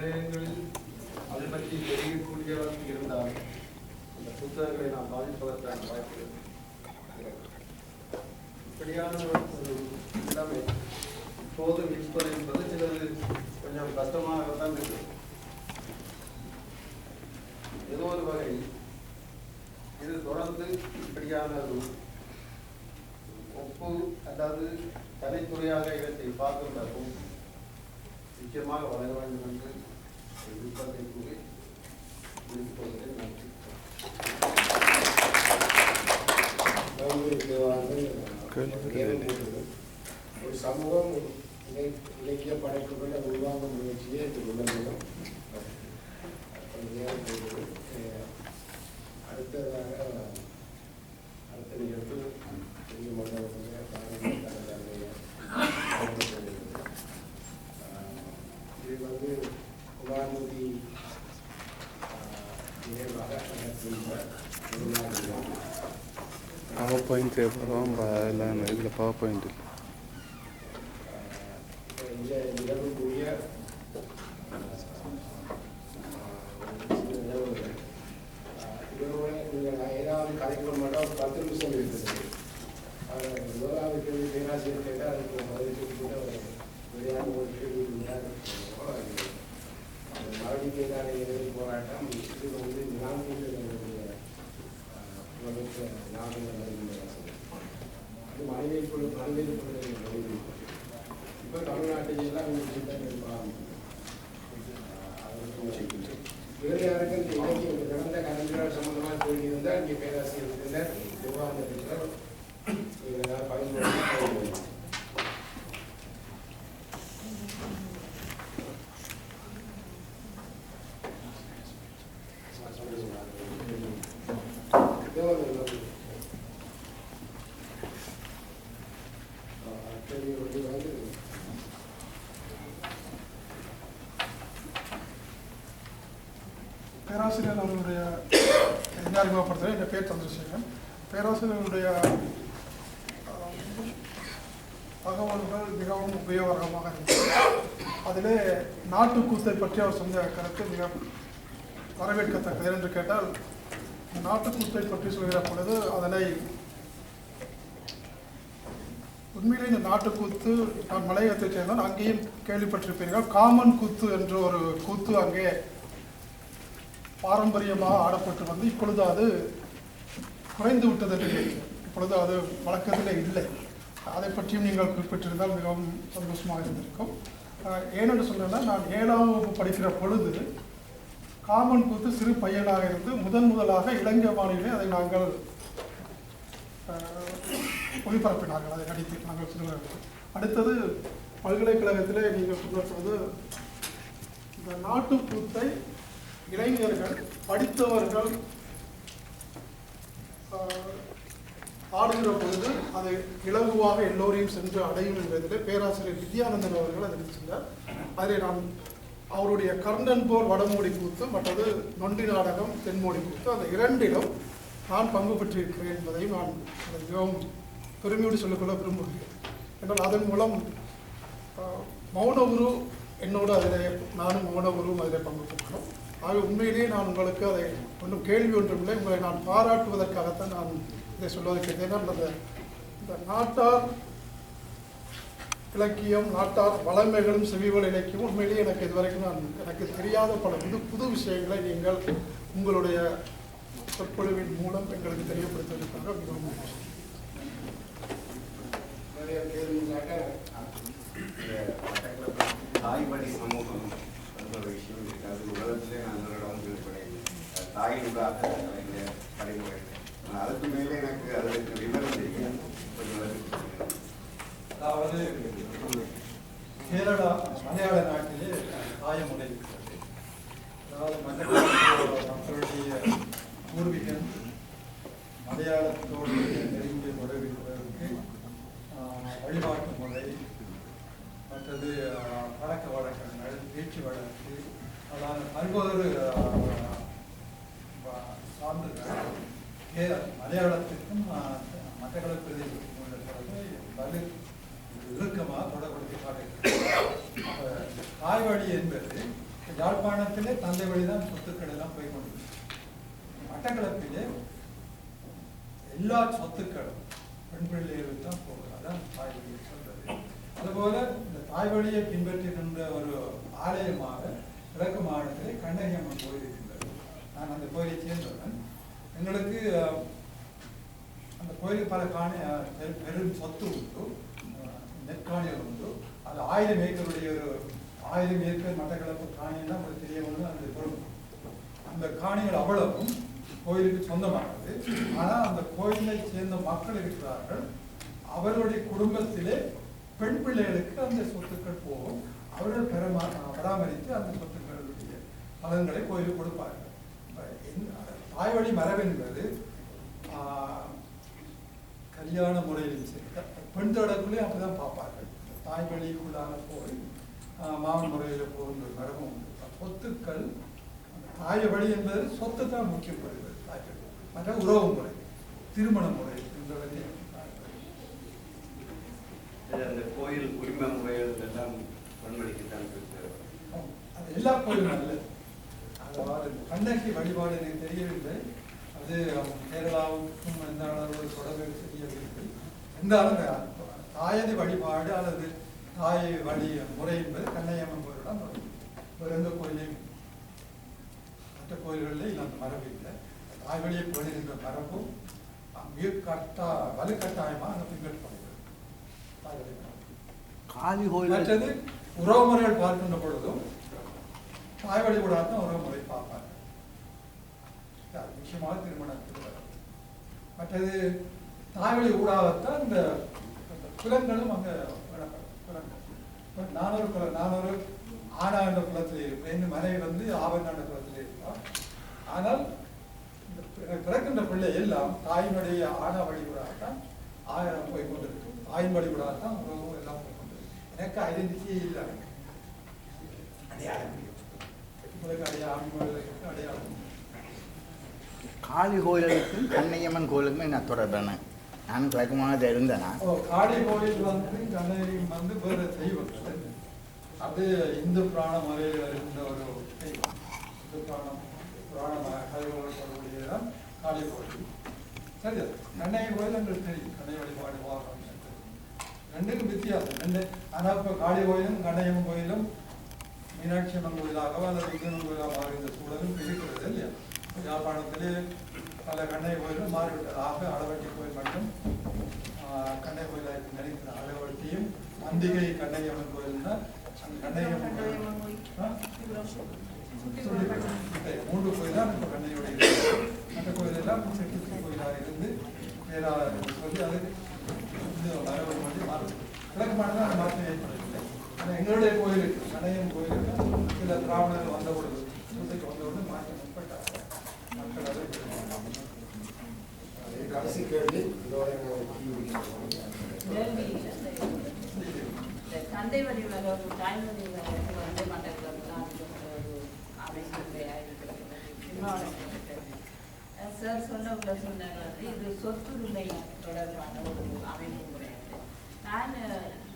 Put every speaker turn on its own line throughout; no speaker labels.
நிலையங்களில் அதை பற்றி தெரியக்கூடியவர்கள் இருந்தால் அந்த புத்தகங்களை நாம் பாதிப்பதற்கான வாய்ப்பு இப்படியான ஒரு நிலைமை இப்போது இருப்பது என்பது சிலது கொஞ்சம் கஷ்டமாகத்தான் இருக்கு ஏதோ ஒரு வகையில் இது தொடர்ந்து இப்படியான ஒரு ஒப்பு அல்லது தனித்துறையாக இவற்றை பார்க்கின்றதும் நிச்சயமாக வளர வேண்டும் என்று ஒரு கூறி முடித்துக் கொள்கிறேன் நன்றி
ஒரு சமூகம் இலக்கிய படைப்புகளை உருவாக்கும் முயற்சியை இது அடுத்ததாக அடுத்த நிகழ்வு பெரிய
பவர் பாயிண்ட் தேவைப்படும் எல்லாம் இதில் பவர் பாயிண்ட் இல்லை
அஹ் இந்த நிகழ்வுக்குரிய அஹ், சில நிகழ்வுகள் அஹ், இதோட நீங்கள் ஏதாவது கலைக்க மாட்டோம் ஒரு பத்து நிமிஷம் இருக்குது அஹ், முதலாவது கேள்வி பேராசிரியர் கேட்டால் அதுக்கு பதிலுக்கு கூட ஒரு விளையாட்டு ஒரு கேள்வி விளையாட்டு மரணிக்கைக்கான எதிர்ப்பு போராட்டம் இது வந்து நான்கு புலமைக்க நாகங்கள் அது மனிதன் குழு இப்போ தமிழ்நாட்டில் எல்லாம் வேறு யாருக்கும் இந்த இலக்கியம் சம்பந்தமாக இருந்தால் இங்கே பேராசிரியர் இருந்தார் விவாதம் இருக்கிறார் நீங்கள் கேள்வி வந்து வந்து
பேராசிரியர் அவர்களுடைய என்ன அறிமுகப்படுத்துகிறேன் என் பேர் சந்திரசேகரன் பேராசிரியர்களுடைய தகவல்கள் மிகவும் உபயோகரமாக இருந்தது. அதிலே நாட்டுக்கூத்தை பற்றி அவர் சொன்ன கருத்து மிக வரவேற்கத்தக்கது என்று கேட்டால் நாட்டுக்கூத்தை பற்றி சொல்கிற பொழுது அதனை உண்மையிலே இந்த நாட்டுக்கூத்து நான் மலையகத்தைச் சேர்ந்தால் அங்கேயும் கேள்விப்பட்டிருப்பீர்கள். காமன் கூத்து என்ற ஒரு கூத்து அங்கே பாரம்பரியமாக ஆடப்பட்டு வந்து இப்பொழுது அது குறைந்து விட்டது என்று இப்பொழுது அது வழக்கத்தில் இல்லை. அதை பற்றியும் நீங்கள் குறிப்பிட்டிருந்தால் மிகவும் சந்தோஷமாக இருந்திருக்கும். ஏனென்று சொன்னால் நான் ஏழாம் வகுப்பு படிக்கிற பொழுது காமன் கூத்து சிறு பையனாக இருந்து முதன் முதலாக இளைஞவாணியிலே அதை நாங்கள் ஒளிபரப்பினார்கள். அதை நடித்து நாங்கள் சிறுவர்கள். அடுத்தது பல்கலைக்கழகத்திலே நீங்கள் சொல்லுவது இந்த நாட்டுக்கூத்தை இளைஞர்கள் படித்தவர்கள் ஆடுகிற பொழுது அதை இலகுவாக எல்லோரையும் சென்று அடையும் என்பதில் பேராசிரியர் வித்யானந்தன் அவர்கள் அதில் சென்றார் அதில் நான் அவருடைய கர்ணன் போர் வடமொழி கூத்து மற்றது நொண்டி நாடகம் தென்மொழி கூத்து அந்த இரண்டிலும் நான் பங்கு பெற்றிருக்கிறேன் என்பதையும் நான் அதை மிகவும் பெருமையோடு சொல்லிக்கொள்ள விரும்புகிறேன். என்றால் அதன் மூலம் மௌன குரு என்னோடு அதில் நானும் மௌன குருவும் அதில் பங்கு பெற்றோம். ஆக உண்மையிலேயே நான் உங்களுக்கு அதை ஒன்றும் கேள்வி ஒன்றுமில்லை உங்களை நான் பாராட்டுவதற்காகத்தான் நான் இதை சொல்வதற்கு கேட்டேன். ஏன்னா அந்த இந்த நாட்டார் இலக்கியம் நாட்டார் வளமைகளும் செவிவல் இலக்கியம் உண்மையிலேயே எனக்கு இதுவரைக்கும் நான் எனக்கு தெரியாத பல புது புது விஷயங்களை நீங்கள் உங்களுடைய சொற்பொழிவின் மூலம் எங்களுக்கு தெரியப்படுத்துவதற்காக மிகவும் நன்றி.
சமூகம் ஒரு விஷயம் இருக்கு அது உலகத்திலே நான் இடம் கேள்விப்படையில் தாயினுக்காக கலைஞர் படைமுறை ஆனால் அதுக்கு மேலே எனக்கு அதற்கு விவரம் தெரியும் கொஞ்சம்
அதாவது கேரளா மலையாள நாட்டிலே தாயமுறை இருக்கிறது அதாவது மக்களுடைய பூர்வீகம் மலையாளத்தோடு நெருங்கிய தொடர்புகளுக்கு வழிபாட்டு முறை மற்றது பழக்க வழக்கம் பேச்சு வழக்கு அதாவது பல்வேறு ஆஹ், கே- மலையாளத்துக்கும் ஆஹ், மட்டக்களப்பு பிரதேசத்துக்கும் உள்ள தொடர்பை வலு இறுக்கமாக தொடர்புடைய காட்டுகிறது தாய்வழி என்பது
யாழ்ப்பாணத்திலே தந்தை வழிதான் சொத்துக்கள் எல்லாம் போய் கொண்டு மட்டக்களப்பிலே எல்லா சொத்துக்களும் பெண் பிள்ளைகளுக்கு தான் போகுது அதான் தாய் வழியை சொல்றது. அதுபோல தாய் வழியை பின்பற்றுகின்ற ஒரு ஆலயமாக கிழக்கு மாவட்டத்திலே கண்ணகியம்மன் கோயில் இருக்கின்றது நான் அந்த கோயிலை சேர்ந்தவன். எங்களுக்கு அந்த கோயிலுக்கு பல காணி பெரு- பெரும் சொத்து உண்டு. நெற்காணிகள் உண்டு. அது ஆயிரம் ஏக்கருடைய ஒரு ஆயிரம் ஏக்கர் மட்டக்களப்பு காணின்னா உங்களுக்கு தெரிய வந்து அந்த பொருள் அந்த காணிகள் அவ்வளவும் கோயிலுக்கு சொந்தமானது. ஆனால் அந்த கோயிலை சேர்ந்த மக்கள் இருக்கிறார்கள். அவர்களுடைய குடும்பத்திலே பெண் பிள்ளைகளுக்கு அந்த சொத்துக்கள் போகும். அவர்கள் பெறமா பராமரித்து அந்த சொத்துக்களுடைய பலன்களை கோயிலுக்கு கொடுப்பார்கள். இப்ப தாய் வழி மரபு என்பது கல்யாண முறையிலும் சரி பெண் தொடர்புலேயும் அப்படிதான் பார்ப்பார்கள். தாய் வழிக்குள்ளான போய் மாமன் முறையில் போகின்ற மரபும் உண்டு. சொத்துக்கள் தாய் தாய வழி என்பது சொத்து தான் முக்கியப்படுகிறது தாய் வழி மற்ற உறவு முறை திருமண முறை என்பதை
அந்த கோயில் உரிமை முறைகள் எல்லாம் பண்படுத்தித்தான் இருக்கிறது.
அது எல்லா கோயிலும் அல்ல. அதாவது கண்ணகி வழிபாடு எனக்கு தெரியவில்லை. அது கேரளாவுக்கும் எந்த அளவு தொடர்பு தெரியவில்லை. இருந்தாலும் தாயதி வழிபாடு அல்லது தாய் வழி முறை என்பது கண்ணையம்மன் கோயிலுடன் தொடர்பு. வேறு எந்த கோயிலையும் மற்ற கோயில்களில் இல்லை அந்த மரபு இல்லை தாய் வழியை போடுகின்ற மரபும் மிக கட்டா வலுக்கட்டாயமாக அங்கே பின்பற்றப்படுகிறது. தாய் வழி காலி
காளி கோயில்
மற்றது உறவுமுறைகள் பார்க்கின்ற பொழுதும் தாய் வழிபடாத தான் உறவுமுறை பார்ப்பாங்க முக்கியமாக திருமணத்துக்கு வரும் மற்றது தாய் வழி ஊடாகத்தான் இந்த குலங்களும் அங்கே விடப்படும் குலங்கள். நானூறு குலம் நானூறு ஆனாண்ட குலத்தில் இருப்பேன் மனைவி வந்து ஆவணாண்ட குலத்தில் இருப்பான் ஆனால் இந்த பிற- பிறக்கின்ற பிள்ளை எல்லாம் தாயினுடைய ஆனா வழிபடாதான் ஆயிரம் போய் கொண்டிருக்கும். தாயின் வழிபடாதான் உறவு எனக்கு ஐடென்டிட்டியே இல்லை அடையாளம் உங்களுக்கு அடையாளம் அடையாளம்
காளி கோயிலுக்கும் கண்ணையம்மன் கோயிலுக்கும் என்ன தொடர்பான நானும் கிழக்குமாக இருந்தேனா
ஓ, காளி கோயில் வந்து கண்ணகி வந்து வேறு தெய்வம் அது இந்து புராண முறையில் இருந்த ஒரு தெய்வம் இந்து புராணம் புராண கதைகளோடு தொடர்புடையதான் காளி கோயில் சரி கண்ணகி கோயில் எங்களுக்கு தெரியும் கண்ணகி வழிபாடு வாரம் ரெண்டுக்கும் வித்தியாசம் ரெண்டு ஆனால் இப்போ காளி கோயிலும் கண்ணையம்மன் கோயிலும் மீனாட்சி அம்மன் கோயிலாகவோ அல்லது விக்ரமன் கோயிலாக மாறுகின்ற சூழலும் இருக்கிறது இல்லையா யாழ்ப்பாணத்திலே பல கண்ணை கோயிலும் மாறிவிட்டது ஆக அளவட்டி கோயில் மட்டும் கண்ணை கோயிலாக நினைக்கிற அளவட்டியும் அந்திகை கண்ணையம்மன் கோயில்னா அந்த கண்ணையம்மன் கோயில். இந்த மூன்று கோயில் தான் இப்போ கண்ணையோட இருக்கு. மற்ற கோயில் எல்லாம் செட்டி கோயிலாக இருந்து பேரா சொல்லி அது மாதிரி மாறுது. கிழக்கு மாநிலம் அந்த மாற்றம் ஏற்படவில்லை ஆனால் எங்களுடைய கோயிலுக்கு கண்ணையம் கோயிலுக்கு சில திராவிடர்கள் வந்த பொழுது சுத்தைக்கு வந்த பொழுது மாற்றம் ஏற்பட்டாங்க மக்கள் அதை
அது கடைசி கேள்வி? இதோட
தந்தை வழி ஒரு தாய் வழி வந்து மண்டலத்தில் ஒரு அமைப்பு இருக்கிறது சார் சொன்ன உள்ள சொன்னாங்க வந்து இது சொத்துரிமை தொடர்பான ஒரு அமைப்பு முறை நான்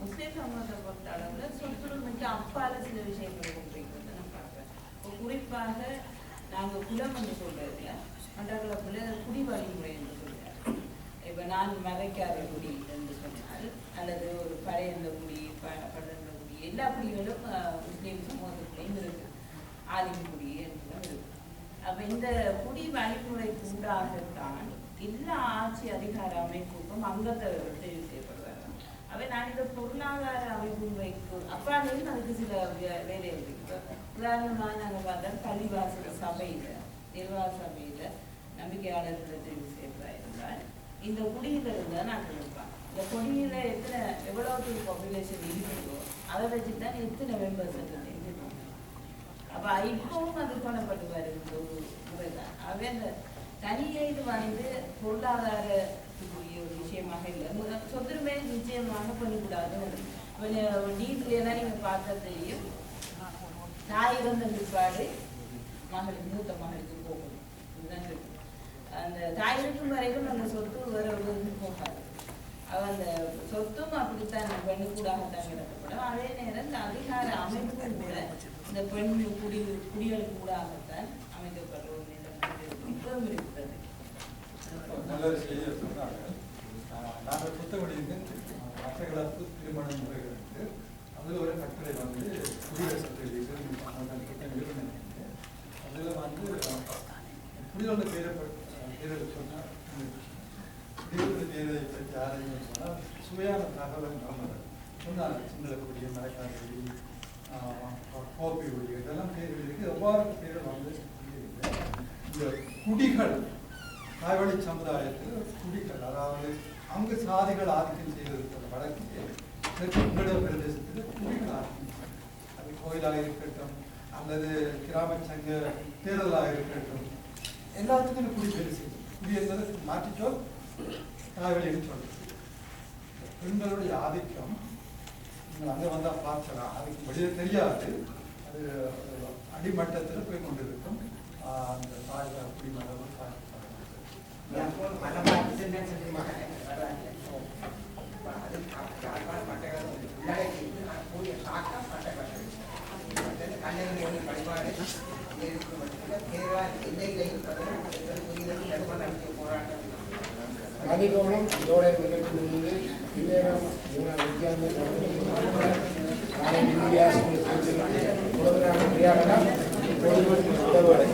முஸ்லீம் சமூகத்தை பொறுத்த அளவில் சொத்துரிமைக்கு அப்பால சில விஷயங்களை கொண்டிருக்கிறது நான் பார்க்குறேன். இப்போ குறிப்பாக நாங்கள் குலம் என்று சொல்றதுல மண்டலத்தில் குடி வழிமுறை என்று சொல்கிறேன் இப்போ நான் மறைக்காத குடி என்று சொன்னால் அல்லது ஒரு பழையந்த குடி ப- பழந்த குடி எல்லா குடிகளும் முஸ்லீம் சமூகத்துக்குள்ளேயும் இருக்கு. ஆலிம் குடி அப்ப இந்த குடி வழிமுறைக்கு ஊடாகத்தான் எல்லா ஆட்சி அதிகார அமைப்புக்கும் அங்கத்தை தெரிவு செய்யப்படுவார்கள் அவை நான் இந்த பொருளாதார அமைப்புமுறைக்கு அப்பாலையும் அதுக்கு சில வேலை வேலைகள் இருக்கு. உதாரணமாக நாங்கள் பார்த்தா பள்ளிவாசல் சபையில நிர்வாக சபையில நம்பிக்கையாளர்களை தெரிவு செய்யறதா இருந்தால் இந்த குடியில இருந்தா நாங்கள் இருப்பாங்க இந்த குடியில எத்தனை எவ்வளவு பாப்புலேஷன் இருக்குதோ அதை வச்சு தான் எத்தனை மெம்பர்ஸ் இருக்குது அப்போ இப்பவும் அது பண்ணப்பட்டு வருது. ஒரு முறைதான் ஆகவே அந்த தனியே இது வந்து பொருளாதாரத்துக்குரிய ஒரு விஷயமாக இல்லை. முத- சொத்துரிமை நிச்சயமாக பண்ணக்கூடாது தான் நீங்க பார்த்தா தெரியும் தாய் இறந்த பிற்பாடு மகளுக்கு மூத்த மகளுக்கு போகணும் இதுதான் அந்த தாய் இருக்கும் வரைக்கும் அந்த சொத்து வேற ஒரு போகாது. அவ அந்த சொத்தும் அப்படித்தான் பெண்ணுக்கூடாகத்தான் கிடக்கப்படும். அதே நேரம் அதிகார அமைப்பும் கூட இந்த பெண் குடி குடிகளுக்கு ஊடாகத்தான் அமைக்கப்பட்ட ஒரு நிலம் இப்பவும் இருக்கிறது.
நாங்கள் புத்தகடிந்து மற்ற கலப்பு திருமண முறைகள் இருக்கு அதில் ஒரு கட்டுரை வந்து குடியரசு திட்டம் நிறுவனம் அதில் வந்து குடியோட பேரை பேரை சொன்னால் குடியோட பேரை பற்றி ஆராய்ச்சி சொன்னால் சுவையான தகவல் நம்ம சொன்னாங்க சின்னக்கூடிய மரக்காரி கோப்பி ஒளி இதெல்லாம் பேர்கள் இருக்கு எவ்வாறு பேர்கள் வந்து இந்த குடிகள் தாய்வழி சமுதாயத்தில் குடிகள் அதாவது அங்கு சாதிகள் ஆதிக்கம் செய்திருக்கிற வழக்கு தெற்கு பிரதேசத்தில் குடிகள் ஆதிக்கம் அது கோயிலாக இருக்கட்டும் அல்லது கிராம சங்க தேர்தலாக இருக்கட்டும் எல்லாத்துக்கும் குடி பெருசு குடி என்பது மாற்றிச்சோல் தாய்வழின்னு சொல்றது பெண்களுடைய ஆதிக்கம் நீங்கள் அங்கே வந்தால் பார்க்கலாம் அதுக்கு வெளியே தெரியாது. அது அடிமட்டத்தில் போய் கொண்டிருக்கும். அந்த தாய் குடிமரம் தாய்
அதிகோணம் இதோட மூணாம் வித்தியாசம் நாளை இந்தியா முதலாக பிரியாகலாம் பொதுமக்கள் உதவுவதை